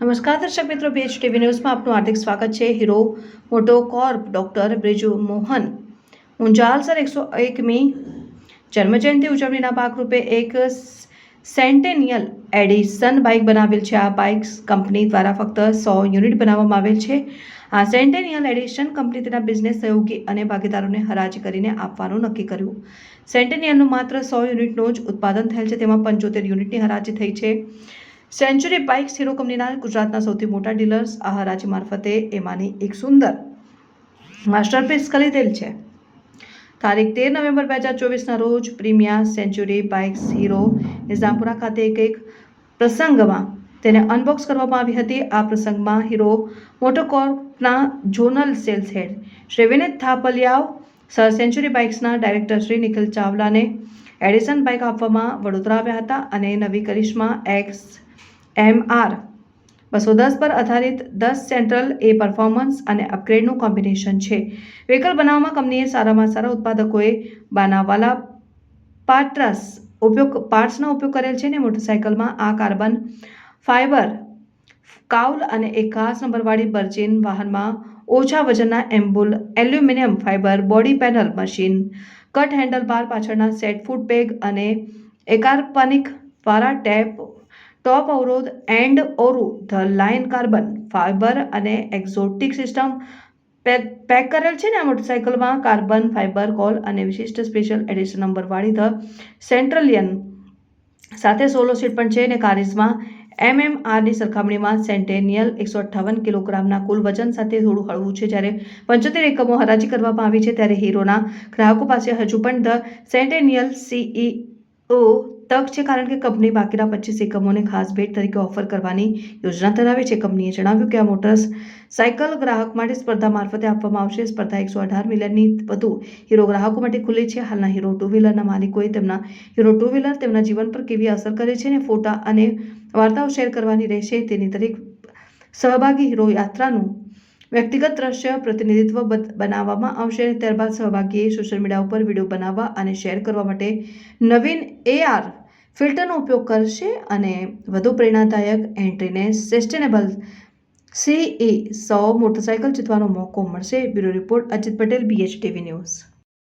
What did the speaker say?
નમસ્કાર દર્શક મિત્રો પીએચ ટીવી ન્યૂઝમાં આપનું હાર્દિક સ્વાગત છે. Hero MotoCorp doctor Brijmohan Munjal sir એકસો એકમી જન્મજયંતિ ઉજવણીના ભાગરૂપે એક સેન્ટેનિયલ એડિશન બાઇક બનાવેલ છે. આ બાઇક્સ કંપની દ્વારા ફક્ત સો યુનિટ બનાવવામાં આવેલ છે. આ સેન્ટેનિયલ એડિશન કંપની તેના બિઝનેસ સહયોગી અને ભાગીદારોને હરાજી કરીને આપવાનું નક્કી કર્યું. સેન્ટેનિયલનું માત્ર સો યુનિટનું જ ઉત્પાદન થયેલ છે. તેમાં પંચોતેર યુનિટની હરાજી થઈ છે. સેન્ચુરી બાઇક્સ હીરો કંપનીના ગુજરાતના સૌથી મોટા ડીલર્સ આ હરાજી મારફતે એમાંની એક સુંદર માસ્ટરપીસ ખરીદેલ છે. તારીખ તેર નવેમ્બર બે હજાર ચોવીસના રોજ Premia century bikes Hero Nizampura ખાતે એક એક પ્રસંગમાં તેને અનબોક્સ કરવામાં આવી હતી. આ પ્રસંગમાં Hero મોટોકોર્પના zonal sales head Shri Vinit થાપલિયાવ, sir century બાઇક્સના ડાયરેક્ટર શ્રી નિખિલ ચાવલાને એડિસન બાઇક આપવામાં વડોદરા આવ્યા હતા અને નવી કરિશ્મા એક્સ એમ આર બસો દસ પર આધારિત દસ સેન્ટ્રલ એ પરફોર્મન્સ અને અપગ્રેડનું કોમ્બિનેશન છે. વ્હીકલ બનાવવામાં કંપનીએ સારામાં સારા ઉત્પાદકોએ બાનાવાલા પાટ્રસ ઉપયોગ પાર્ટ્સનો ઉપયોગ કરેલ છે ને મોટરસાઇકલમાં આ કાર્બન ફાઇબર કાઉલ અને એક ખાસ નંબરવાળી બર્જિન વાહનમાં ઓછા વજનના એમ્બુલ, aluminium fibre body panel machine cut handle bar પાછળના સેટ ફૂટ બેગ અને એકાર્પનિક વાળા ટેપ ટોપ અવરોધ એન્ડ ઓરુ, ધ લાઇન કાર્બન, ફાઇબર અને એક્ઝોટિક સિસ્ટમ. પેક કરેલ છે ને આ મોટરસાઇકલમાં? કાર્બન, ફાઇબર, કોલ અને વિશિષ્ટ સ્પેશિયલ એડિશન નંબરવાળી ધ સેન્ટ્રલિયન. સાથે સોલો સીટ પણ છે અને કારિઝમાં. એમએમઆરની સરખામણીમાં સેન્ટેનિયલ એકસો અઠ્ઠાવન કિલોગ્રામના કુલ વજન સાથે થોડું હળવું છે. જ્યારે પંચોતેર એકમો હરાજી કરવામાં આવી છે, ત્યારે હીરોના ગ્રાહકો પાસે હજુ પણ ધ સેન્ટેનિયલ સીઈઓ તક છે, કારણ કે કંપની બાકીના પચીસ એકમોને ખાસ ભેટ તરીકે ઓફર કરવાની યોજના ધરાવે છે. કંપનીએ જણાવ્યું કે આ મોટર્સ સાયકલ ગ્રાહક માટે સ્પર્ધા મારફતે આપવામાં આવશે. સ્પર્ધા એકસો અઢાર મિલિયનની વધુ હીરો ગ્રાહકો માટે ખુલ્લી છે. હાલના હીરો ટુ વ્હીલરના માલિકોએ તેમના હીરો ટુ વ્હીલર તેમના જીવન પર કેવી અસર કરે છે અને ફોટા અને વાર્તાઓ શેર કરવાની રહેશે તેની દરેક સહભાગી હીરો યાત્રાનું વ્યક્તિગત દ્રશ્ય, પ્રતિનિધિત્વ બનાવવામાં આવશે. અને ત્યારબાદ સહભાગીએ સોશિયલ મીડિયા ઉપર વીડિયો બનાવવા અને શેર કરવા માટે નવીન એઆર ફિલ્ટરનો ઉપયોગ કરશે અને વધુ પ્રેરણાદાયક એન્ટ્રીને સસ્ટેનેબલ સીઈ સો મોટરસાયકલ જીતવાનો મોકો મળશે. Bureau report Ajit Patel BH TV news